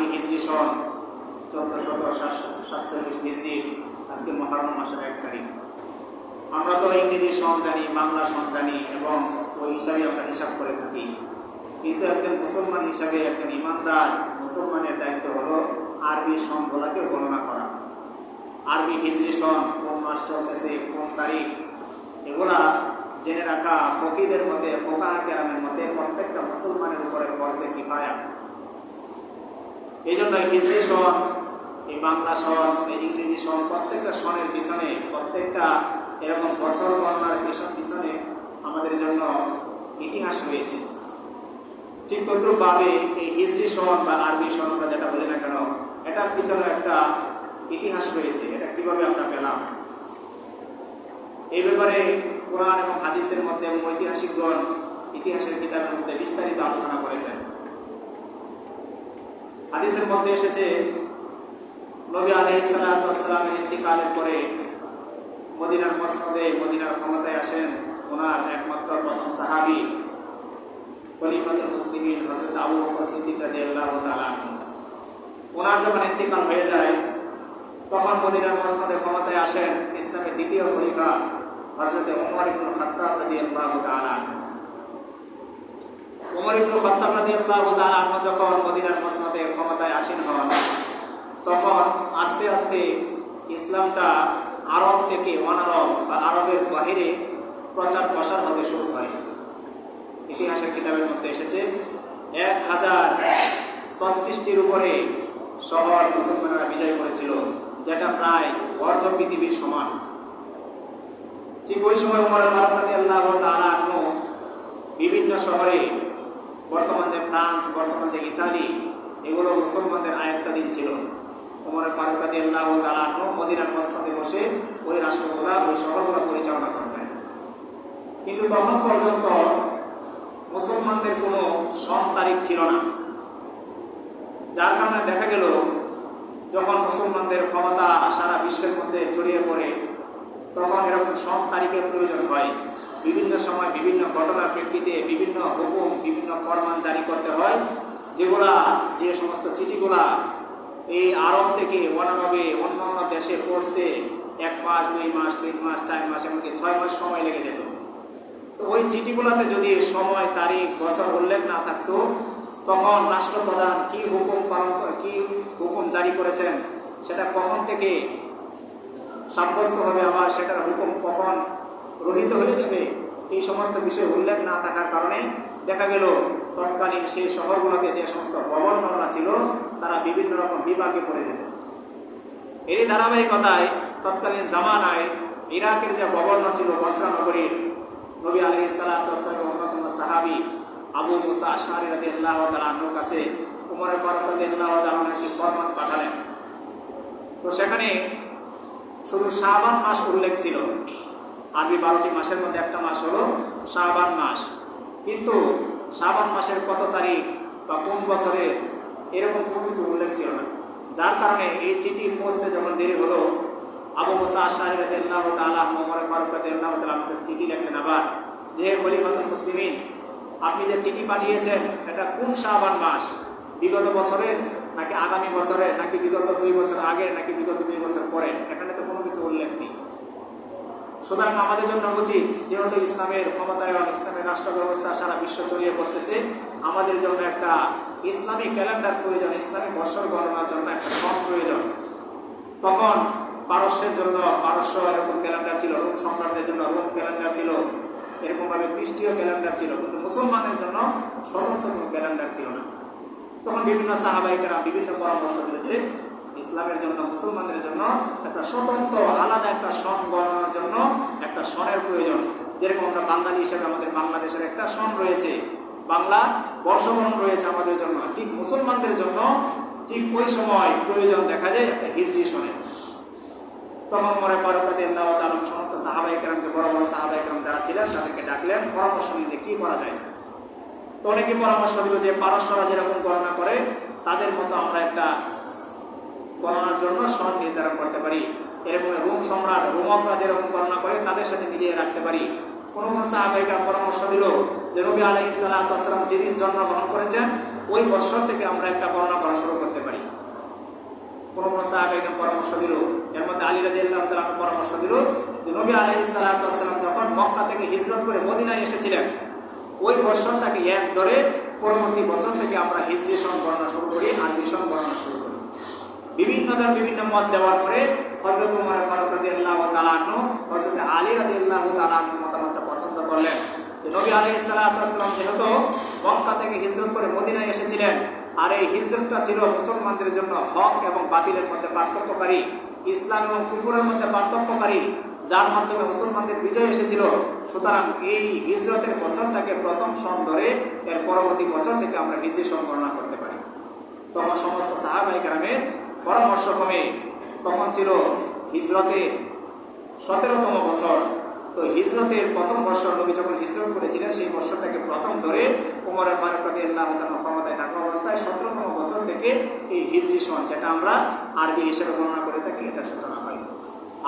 আরবি হিজরি সন চোদ্দ শত সাতচল্লিশ হিজরি, আজকে মহারম মাসের এক তারিখ। আমরা তো ইংরেজি সন জানি, বাংলা সন জানি এবং ওই হিসাবে আমরা হিসাব করে থাকি। কিন্তু একজন মুসলমান হিসাবে একজন ইমানদার মুসলমানের দায়িত্ব হলো আরবি সনগুলাকে গণনা করা। আরবি হিজরি সন কোন মাস চলতেছে, কোন তারিখ, এগুলা জেনে রাখা ফকিদের মধ্যে, ফোকাহ কেরামের মধ্যে প্রত্যেকটা মুসলমানের উপরে পড়ছে কিফায়া। এই জন্য হিজরি সন এই বাংলা সন এই ইংরেজি সন প্রত্যেকটা সনের পিছনে, প্রত্যেকটা এরকম বছর গণনার পিছন পিছনে আমাদের জন্য ইতিহাস রয়েছে। ঠিক তদ্রুপভাবে এই হিজরি সন বা আরবি সন যেটা বলি না কেন, এটার পিছনে একটা ইতিহাস রয়েছে। এটা কীভাবে আমরা পেলাম? এই ব্যাপারে কোরআন এবং হাদিসের মধ্যে এবং ঐতিহাসিকগণ ইতিহাসের কিতাবের মধ্যে বিস্তারিত আলোচনা করেছেন। হাদিসের মধ্যে এসেছে, নবী আলহিসামের ইন্তিকালের পরে মদিনার মসনদে মদিনার ক্ষমতায় আসেন। ওনার একমাত্র প্রথম সাহাবি খলিফাতুল মুসলিমিন হযরত আবু বকর তাআলা ওনার যখন ইন্তিকাল হয়ে যায়, তখন মদিনার মসনদে ক্ষমতায় আসেন ইসলামের দ্বিতীয় খলিফা হযরত ওমর ইবনে খাত্তাব রাদিয়াল্লাহু তাআলা ওমর ইবনে খাত্তাব যখন মদিনার ক্ষমতায় আসীন তখন আস্তে আস্তে ইসলামটা আরব থেকে অনারব বা আরবের বাহিরে প্রচার প্রসার হতে শুরু হয় ইতিহাসের কিতাবের মধ্যে এসেছে, এক হাজার ছত্রিশটির উপরে শহর বিজয় করেছিল, যেটা প্রায় অর্ধ পৃথিবীর সমান। ঠিক ওই সময় উমর ভারতাদি আল্লাহ তালা বিভিন্ন শহরে বর্তমান যে ফ্রান্স, বর্তমান যে ইতালি, এগুলো মুসলমানদের আয়ত্তাধীন ছিল। উমর ফারুকাদি আল্লাহ তালা মদিনার মস্তাতে বসে ওই রাষ্ট্রগুলা, ওই শহরগুলো পরিচালনা করতেন। কিন্তু তখন পর্যন্ত মুসলমানদের কোনো সন তারিখ ছিল না। যার কারণে দেখা গেল, যখন মুসলমানদের ক্ষমতা সারা বিশ্বের মধ্যে ছড়িয়ে পড়ে, তখন এরকম সন তারিখের প্রয়োজন হয়। বিভিন্ন সময় বিভিন্ন ঘটনার প্রেক্ষিতে বিভিন্ন হুকুম, বিভিন্ন ফরমান জারি করতে হয়। যেগুলা, যে সমস্ত চিঠিগুলা এই আরব থেকে অনারবে অন্য অন্য দেশে পৌঁছতে এক মাস, দুই মাস, তিন মাস, চার মাস, এমনকি ছয় মাস সময় লেগে যেত। তো ওই চিঠিগুলোতে যদি সময়, তারিখ, বছর উল্লেখ না থাকতো, তখন রাষ্ট্রপ্রধান কি হুকুম পালন কি হুকুম জারি করেছেন, সেটা কখন থেকে সাব্যস্ত হবে আবার সেটার হুকুম কখন রহিত হয়ে যাবে। এই সমস্ত বিষয় উল্লেখ না থাকার কারণে দেখা গেল, তৎকালীন সেই শহরগুলোতে যে সমস্ত গভর্নররা ছিল, তারা বিভিন্ন রকম বিভাগে পড়ে যেত। এরই ধারাবাহিকতায় তৎকালীন জামানায় ইরাকের যে গভর্নর ছিল বসরা নগরীর, নবী আলহ ইসালাম সাহাবি আবু মুসা আশারি কাছে উমরের ফারুক একটি ফরমান পাঠালেন। তো সেখানে শুধু শাহবান মাস উল্লেখ ছিল আরবি বারোটি মাসের মধ্যে একটা মাস হলো শাহবান মাস। কিন্তু শাহবান মাসের কত তারিখ বা কোন বছরের এরকম কোনো কিছু উল্লেখ ছিল না। যার কারণে এই চিঠি পৌঁছতে যখন দেরি হলো, আবু মুসা আশারি রাদি আল্লাহ তালাহ মোমর ফারুক আল্লাহ তালা চিঠি লেখলেন আবার, যে খলিফাতুল মুসলিমিন, আপনি যে চিঠি পাঠিয়েছেন, এটা কোন শাহবান মাস? বিগত বছরের নাকি আগামী বছরের, নাকি বিগত দুই বছর আগে নাকি বিগত দুই বছর পরে এখানে তো কোনো কিছু উল্লেখ নেই। সুতরাং আমাদের জন্য উচিত, যেহেতু ইসলামের ক্ষমতায়ন, ইসলামের রাষ্ট্র ব্যবস্থা সারা বিশ্ব ছড়িয়ে পড়তেছে, আমাদের জন্য একটা ইসলামী ক্যালেন্ডার প্রয়োজন, ইসলামী বৎসর গণনার জন্য একটা সন প্রয়োজন। তখন পারস্যের জন্য পারস্য এরকম ক্যালেন্ডার ছিল, রোম সম্রাটদের জন্য রোম ক্যালেন্ডার ছিল, এরকমভাবে খ্রিস্টীয় ক্যালেন্ডার ছিল, কিন্তু মুসলমানের জন্য স্বতন্ত্র কোনো ক্যালেন্ডার ছিল না। তখন বিভিন্ন সাহাবাহিকেরা বিভিন্ন পরামর্শ দিল যে, ইসলামের জন্য, মুসলমানদের জন্য একটা স্বতন্ত্র, আলাদা একটা জন্য একটা সনের প্রয়োজন। যেরকম আমরা বাঙালি হিসেবে আমাদের বাংলাদেশের একটা সন রয়েছে। বাংলা বর্ষবরণ রয়েছে আমাদের জন্য। ঠিক মুসলমানদের জন্য ঠিক ওই সময় প্রয়োজন দেখা যায় একটা হিজরি সনের তখন মরে পরপতি আল্লাহ তালম সমস্ত সাহাবাহিকরামকে বড় বড় সাহাবাহিকরাম যারা ছিলেন তাদেরকে ডাকলেন, পরামর্শ নিয়ে যে কি করা যায়। তো অনেকে পরামর্শ দিল যে পারস্যরা যেরকম গণনা করে, তাদের মতো আমরা একটা গণনার জন্য সন নির্ধারণ করতে পারি। এরকম রোম সম্রাট রোমকরা যেরকম গণনা করে, তাদের সাথে মিলিয়ে রাখতে পারি। কোন কোন সাহাবাহিকরা পরামর্শ দিল যে নবী আলাই ইসালাম যেদিন জন্মগ্রহণ করেছেন, ওই বছর থেকে আমরা একটা বর্ণনা করা শুরু করতে পারি। কোন কোন সাহাবা একদম পরামর্শ দিল, এর মধ্যে আলী রাজি আল্লাহ পরামর্শ দিল যে নবী সালাতু ওয়াসসালাম যখন মক্কা থেকে হিজরত করে মদিনায় এসেছিলেন, ওই বছরটাকে এক ধরে পরবর্তী বছর থেকে আমরা হিজরি সন গণনা শুরু করি, আরবি সন গণনা শুরু করি। বিভিন্ন জন বিভিন্ন মত দেওয়ার পরে হজরত উমর ফারুক রাদিয়াল্লাহু তাআলা আনহু হজরত আলী রাদিয়াল্লাহু তাআলা আনহু মতামতটা পছন্দ করলেন। নবী আলাইহিস সালাতু ওয়াসসালাম যেহেতু মক্কা থেকে হিজরত করে মদিনায় এসেছিলেন, আর এই হিজরতটা ছিল মুসলমানদের জন্য হক এবং বাতিলের মধ্যে পার্থক্যকারী, ইসলাম এবং কুকুরের মধ্যে পার্থক্যকারী, যার মাধ্যমে মুসলমানদের বিজয় এসেছিল। সুতরাং এই হিজরতের বছরটাকে প্রথম সন ধরে এর পরবর্তী বছর থেকে আমরা হিজরি সন গণনা করতে পারি। তখন সমস্ত সাহাবাই গ্রামের পরামর্শক্রমে তখন ছিল হিজরতের সতেরোতম বছর। তো হিজরতের প্রথম বছর নবী যখন হিজরত করেছিলেন, সেই বছরটাকে প্রথম ধরে উমরের ক্ষমতায় থাকা অবস্থায় সতেরোতম বছর থেকে এই হিজরি সন, যেটা আমরা আরবি হিসেবে গণনা করে থাকি, এটা সূচনা হয়।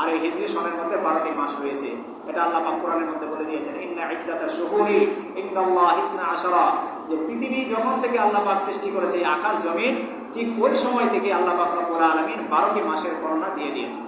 আর এই হিজরি সনের মধ্যে বারোটি মাস রয়েছে। এটা আল্লাহ কোরআনের মধ্যে বলে দিয়েছেন, ইন্না ইদ্দাতা শুহুরি ইন্নাল্লাহ ইসনা যে পৃথিবী যখন থেকে আল্লাহ সৃষ্টি করেছে আকাশ জমিন ঠিক ওই সময় থেকে আল্লাহ পাক রব্বুল বারোটি মাসের গণনা দিয়ে দিয়েছেন